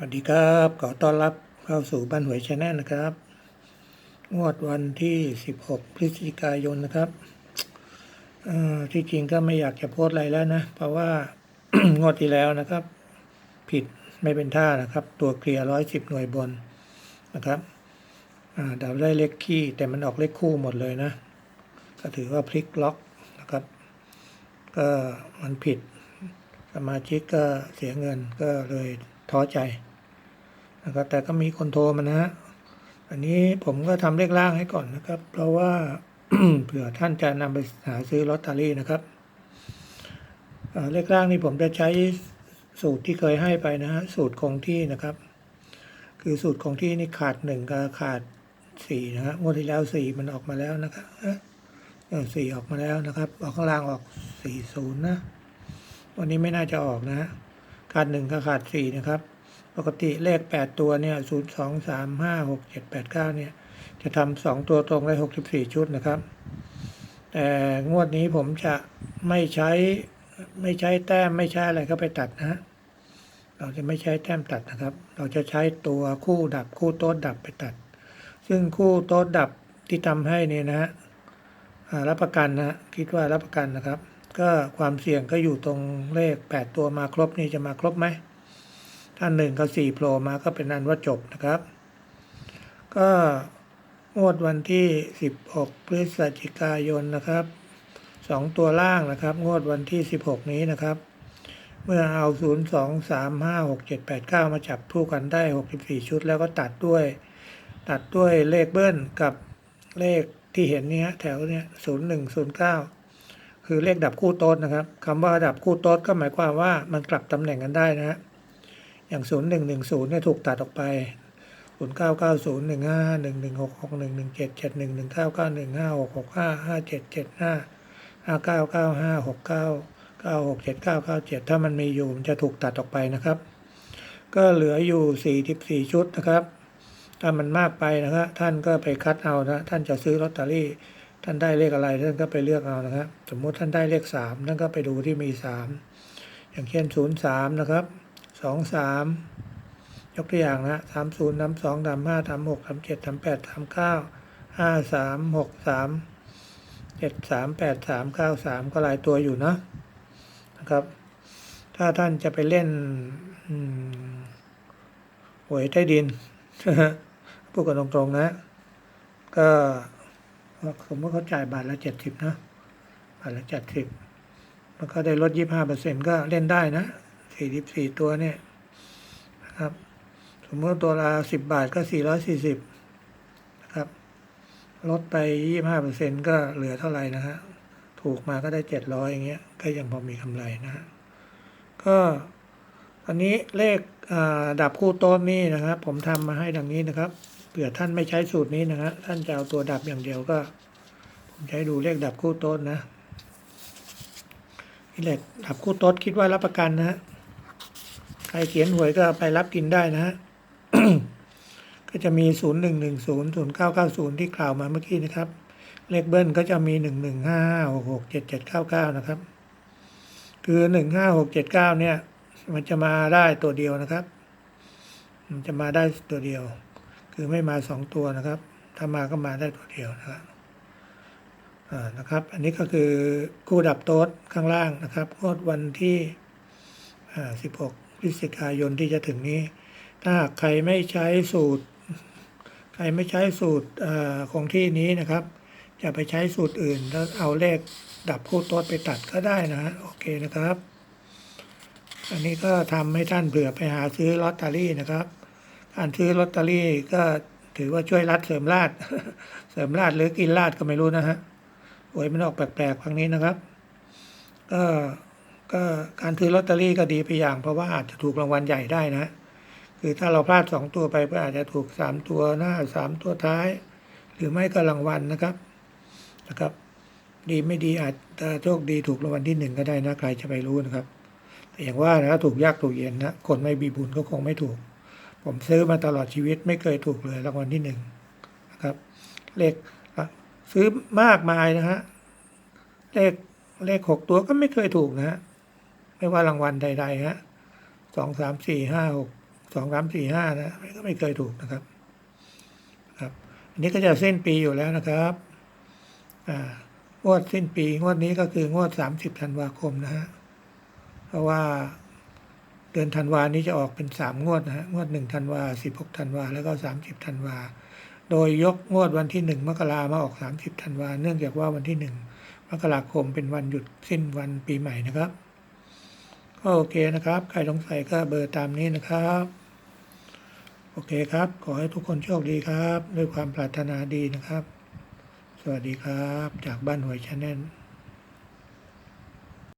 สวัสดีครับขอต้อนรับเข้าสู่บ้านหวยชาแนลนะครับ งวดวันที่ 16 พฤศจิกายนนะครับอที่จริงก็ไม่อยากจะโพสอะไรแล้วนะ เพราะว่างวดที่แล้วนะครับ ผิดไม่เป็นท่านะครับ ตัวเคลียร์ร้อยสิบหน่วยบนนะครับอ่าดับได้เลขขี้แต่มันออกเลขคู่หมดเลยนะ ก็ถือว่าพลิกล็อกนะครับ ก็มันผิดสมาชิกก็เสียเงินก็เลยท้อใจ นะครับ แต่ก็มีคนโทรมานะฮะอันนี้ผมก็ทำเลขล่างให้ก่อนนะครับ เพราะว่าเผื่อท่านจะนำไปหาซื้อลอตเตอรี่นะครับเลขล่างนี่ผมจะใช้สูตรที่เคยให้ไปนะฮะสูตรคงที่นะครับ คือสูตรคงที่นี่ขาดหนึ่งกับขาดสี่นะฮะงวดที่แล้วสี่มันออกมาแล้วนะครับเอ๊ะเออสี่ออกมาแล้วนะครับ ออกข้างล่างออกสี่ศูนย์นะ วันนี้ไม่น่าจะออกนะฮะขาดหนึ่งกับขาดสี่นะครับ ปกติเลขแปดตัวเนี่ยศูนย์สองสามห้าหกเจ็ดแปดเก้าเนี่ยจะทำสองตัวตรงได้หกสิบสี่ชุดนะครับ แต่งวดนี้ผมจะไม่ใช้ไม่ใช้แต้มไม่ใช้อะไรก็ไปตัดนะ เราจะไม่ใช้แต้มตัดนะครับ เราจะใช้ตัวคู่ดับคู่โต๊ดดับไปตัด ซึ่งคู่โต๊ดดับที่ทำให้เนี่ยนะฮะรับประกันนะคิดว่ารับประกันนะครับ ก็ความเสี่ยงก็อยู่ตรงเลข 8 ตัวมาครบนี่จะมาครบไหม ถ้าหนึ่งกับสี่โผล่มาก็เป็นอันว่าจบนะครับ ก็งวดวันที่ 16 พฤศจิกายนนะครับ 2 ตัวล่างนะครับ งวดวันที่ 16 นี้นะครับ เมื่อเอา 0 2 3 5 6 7 8 9 มาจับคู่กันได้ 64 ชุด แล้วก็ตัดด้วย ตัดด้วยเลขเบิ้ลกับเลขที่เห็นเนี้ยแถวเนี้ย01 09 คือเลขดับคู่โต๊ดนะครับคำว่าดับคู่โต๊ดก็หมายความว่ามันกลับตำแหน่งกันได้นะฮะ อย่าง 0 1 1 0เนี่ยถูกตัดออกไป 0 9 9 0 1 5 1 1 6 6 1 1 7 7 1 1 9 9 1 5 6 6 5 5 7 7 5 5 9 9 5 6 9 9 6 7 9 9 7 ถ้ามันมีอยู่มันจะถูกตัดออกไปนะครับ ก็เหลืออยู่ 44 ชุดนะครับ ถ้ามันมากไปนะครับท่านก็ไปคัดเอานะ ท่านจะซื้อลอตเตอรี่ ท่านได้เลขอะไรท่านก็ไปเลือกเอานะครับ สมมุติท่านได้เลขสามท่านก็ไปดูที่มีสามอย่างเช่นศูนย์สามนะครับ สองสามยกตัวอย่างนะสามศูนย์สามสองสามห้าสามหกสามเจ็ดสามแปดสามเก้าห้าสามหกสามเจ็ดสามแปดสามเก้าสามก็หลายตัวอยู่นะนะครับ ถ้าท่านจะไปเล่นหวยใต้ดินพูดกันตรงๆนะ ก็สมมติเขาจ่ายบาทละเจ็ดสิบนะบาทละเจ็ดสิบมันก็ได้ลดยี่ห้าเปอร์เซ็นก็เล่นได้นะ สี่สิบสี่ตัวเนี่ยนะครับ สมมติตัวละสิบบาทก็สี่ร้อยสี่สิบนะครับ ลดไปยี่ห้าเปอร์เซ็นก็เหลือเท่าไหร่นะฮะ ถูกมาก็ได้เจ็ดร้อยอย่างเงี้ย ก็ยังพอมีกำไรนะฮะ ก็อันนี้เลขดับคู่โต้นนี่นะครับ ผมทำมาให้ดังนี้นะครับเผื่อท่านไม่ใช้สูตรนี้นะฮะท่านจะเอาตัวดับอย่างเดียวก็ ผมใช้ดูเลขดับคู่โต๊ดนะนี่เลขดับคู่โต๊ดคิดว่ารับประกันนะฮะ ใครเขียนหวยก็ไปรับกินได้นะฮะ ก็จะมีศูนย์หนึ่งหนึ่งศูนย์ศูนย์เก้าเก้าศูนย์ที่กล่าวมาเมื่อกี้นะครับ เลขเบิ้ลก็จะมีหนึ่งหนึ่งห้าหกเจ็ดเจ็ดเก้าเก้านะครับ คือหนึ่งห้าหกเจ็ดเก้าเนี่ย มันจะมาได้ตัวเดียวนะครับ มันจะมาได้ตัวเดียว คือไม่มาสองตัวนะครับ ถ้ามาก็มาได้ตัวเดียวนะครับอ่านะครับ อันนี้ก็คือคู่ดับโต๊ดข้างล่างนะครับงวดวันที่อ่า16 พฤศจิกายนที่จะถึงนี้ ถ้าหากใครไม่ใช้สูตร ใครไม่ใช้สูตรอของที่นี้นะครับ จะไปใช้สูตรอื่น แล้วเอาเลขดับคู่ต๊ดไปตัดก็ได้นะฮะโอเคนะครับ อันนี้ก็ทำให้ท่านเผื่อไปหาซื้อลอตเตอรี่นะครับการซื้อลอตเตอรี่ก็ถือว่าช่วยรัดเสริมราดเสริมราดหรือกินราดก็ไม่รู้นะฮะหวยมันออกแปลกๆครั้งนี้นะครับก็ ก็การซื้อลอตเตอรี่ก็ดีไปอย่าง เพราะว่าอาจจะถูกรางวัลใหญ่ได้นะ คือถ้าเราพลาดสองตัวไปก็อาจจะถูกสามตัวหน้าสามตัวท้าย หรือไม่ก็รางวัลนะครับนะครับ ดีไม่ดีอาจจะโชคดีถูกรางวัลที่หนึ่งก็ได้นะใครจะไปรู้นะครับ แต่อย่างว่านะถูกยากถูกเย็นนะคนไม่มีบุญก็คงไม่ถูก ผมซื้อมาตลอดชีวิตไม่เคยถูกเลยรางวัลที่หนึ่งนะครับ เลขซื้อมากมายนะฮะเลขเลขหกตัวก็ไม่เคยถูกนะฮะ ไม่ว่ารางวัลใดๆฮะสองสามสี่ห้าหกสองสามสี่ห้านะก็ไม่เคยถูกนะครับครับ อันนี้ก็จะสิ้นปีอยู่แล้วนะครับอ่างวดสิ้นปี งวดนี้ก็คืองวดสามสิบธันวาคมนะฮะเพราะว่าเดือนธันวานี้จะออกเป็นสามงวดนะฮะงวดหนึ่งธันวาสิบหกธันวาแล้วก็สามสิบธันวาโดยยกงวดวันที่หนึ่งมกรามาออกสามสิบธันวาเนื่องจากว่าวันที่หนึ่งมกราคมเป็นวันหยุดสิ้นวันปีใหม่นะครับ ก็โอเคนะครับ ใครสงสัยก็เบอร์ตามนี้นะครับ โอเคครับ ขอให้ทุกคนโชคดีครับ ด้วยความปรารถนาดีนะครับ สวัสดีครับ จากบ้านหวยชาแนล